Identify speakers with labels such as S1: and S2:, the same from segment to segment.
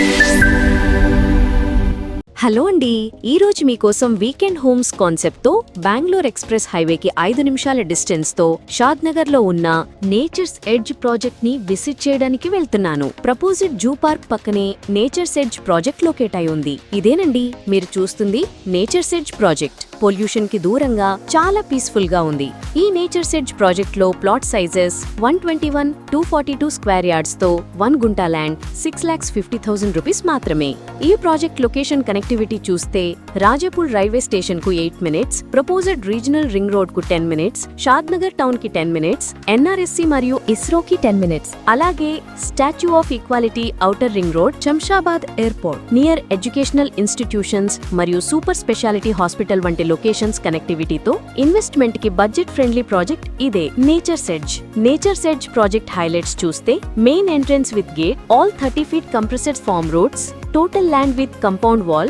S1: Thank you. Hello అండి ఈరోజు మీకోసం వీకెండ్ హోమ్స్ కాన్సెప్ట్తో బెంగళూరు ఎక్స్ప్రెస్ హైవేకి ఐదు నిమిషాల డిస్టెన్స్తో షాద్నగర్లో ఉన్న నేచర్స్ ఎడ్జ్ ప్రాజెక్ట్ని విజిట్ చేయడానికి వెళ్తున్నాను. ప్రపోజిట్ జూ పార్క్ పక్కనే నేచర్స్ ఎడ్జ్ ప్రాజెక్ట్ లొకేట్ అయి ఉంది. ఇదేనండి మీరు చూస్తుంది నేచర్స్ ఎడ్జ్ ప్రాజెక్ట్. పొల్యూషన్కి దూరంగా చాలా పీస్ఫుల్గా ఉంది. ఈ నేచర్ సెడ్జ్ ప్రాజెక్ట్లో plot sizes one twenty one two forty two square యార్డ్స్తో one gunta land six lakhs fifty thousand rupees మాత్రమే. ఈ ప్రాజెక్ట్ లొకేషన్ కనెక్ట్ కనెక్టివిటీ చూస్తే రాజపూర్ రైల్వే స్టేషన్ కు eight minutes proposed regional ring road కు ten minutes Shadnagar town కి ten minutes NRSC మరియు ఇస్రోకి ten minutes అలాగే statue of equality outer ring road Shamshabad airport near educational institutions మరియు super speciality hospital వంటి locations కనెక్టివిటీతో investment కి budget friendly project ఇదే nature's edge nature's edge project highlights చూస్తే main entrance with gate all thirty feet compressed farm roads total land with compound wall,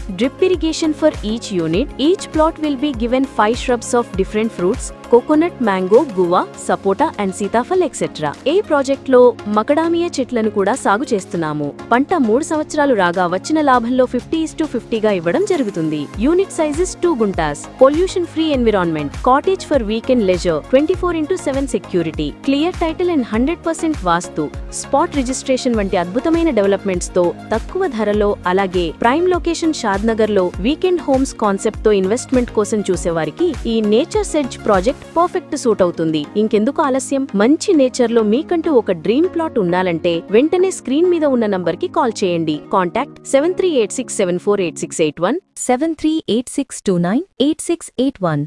S1: drip irrigation for each unit. Each plot will be given 5 shrubs of different fruits, coconut mango guava sapota and sitaphal etcetera ఏ ప్రాజెక్ట్లో macadamia చెట్లను కూడా సాగు చేస్తున్నాము. పంట మూడు సంవత్సరాలు రాగా వచ్చిన లాభంలో ఫిఫ్టీ ఇస్ టు ఫిఫ్టీగా ఇవ్వడం జరుగుతుంది. Unit sizes two guntas. Pollution free environment cottage for weekend leisure twenty four into seven security clear title and hundred percent vastu spot registration వంటి అద్భుతమైన డెవలప్మెంట్స్తో తక్కువ ధరలో అలాగే ప్రైమ్ లొకేషన్ షాద్ నగర్లో వీకెండ్ హోమ్స్ కాన్సెప్ట్తో ఇన్వెస్ట్మెంట్ కోసం చూసేవారికి ఈ nature's edge project perfect suit అవుతుంది. ఇంకెందుకు ఆలస్యం? మంచి నేచర్లో మీకంటూ ఒక డ్రీమ్ ప్లాట్ ఉండాలంటే వెంటనే స్క్రీన్ మీద ఉన్న నంబర్కి కాల్ చేయండి. Contact seven three eight six seven four eight six eight one. Seven three eight six two nine eight six eight one.